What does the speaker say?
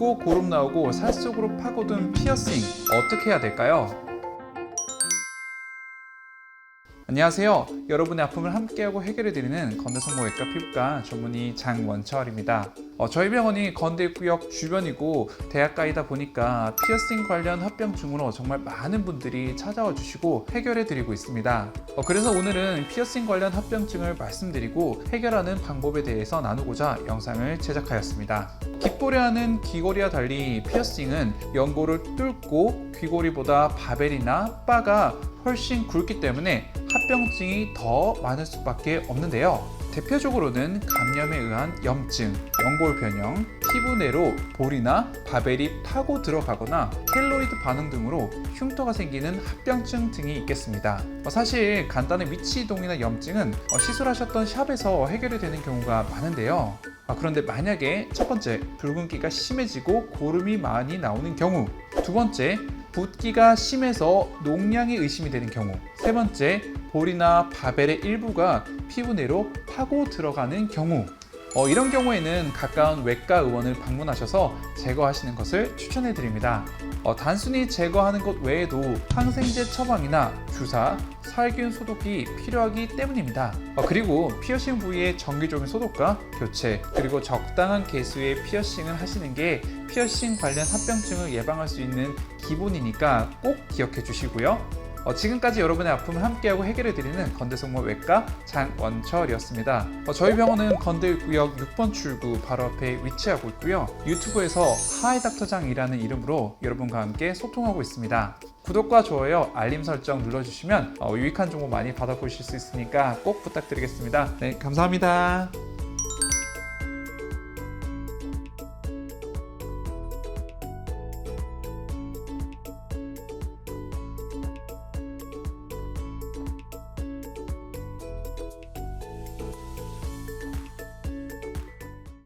붓고 고름 나오고 살 속으로 파고든 피어싱 어떻게 해야 될까요? 안녕하세요. 여러분의 아픔을 함께하고 해결해드리는 건대성모외과 피부과 전문의 장원철입니다. 어, 저희 병원이 건대구역 주변이고 대학가이다 보니까 피어싱 관련 합병증으로 정말 많은 분들이 찾아와 주시고 해결해 드리고 있습니다. 어, 그래서 오늘은 피어싱 관련 합병증을 말씀드리고 해결하는 방법에 대해서 나누고자 영상을 제작하였습니다. 귓보려하는 귀걸이와 달리 피어싱은 연골을 뚫고 귀걸이보다 바벨이나 바가 훨씬 굵기 때문에 합병증이 더 많을 수밖에 없는데요. 대표적으로는 감염에 의한 염증, 연골 변형, 피부 내로 볼이나 바벨이 파고 들어가거나 켈로이드 반응 등으로 흉터가 생기는 합병증 등이 있겠습니다. 어, 사실 간단한 위치 이동이나 염증은 어, 시술하셨던 샵에서 해결이 되는 경우가 많은데요. 아, 그런데 만약에 첫 번째 붉은기가 심해지고 고름이 많이 나오는 경우, 두 번째 붓기가 심해서 농양이 의심이 되는 경우, 세 번째 볼이나 바벨의 일부가 피부 내로 파고 들어가는 경우, 어, 이런 경우에는 가까운 외과 의원을 방문하셔서 제거하시는 것을 추천해 드립니다. 어, 단순히 제거하는 것 외에도 항생제 처방이나 주사, 살균 소독이 필요하기 때문입니다. 어, 그리고 피어싱 부위의 정기적인 소독과 교체, 그리고 적당한 개수의 피어싱을 하시는 게 피어싱 관련 합병증을 예방할 수 있는 기본이니까 꼭 기억해 주시고요. 어, 지금까지 여러분의 아픔을 함께하고 해결해 드리는 건대성모 외과 장원철이었습니다. 어, 저희 병원은 건대구역 6번 출구 바로 앞에 위치하고 있고요. 유튜브에서 하이닥터장이라는 이름으로 여러분과 함께 소통하고 있습니다. 구독과 좋아요, 알림 설정 눌러주시면 어, 유익한 정보 많이 받아보실 수 있으니까 꼭 부탁드리겠습니다. 네, 감사합니다.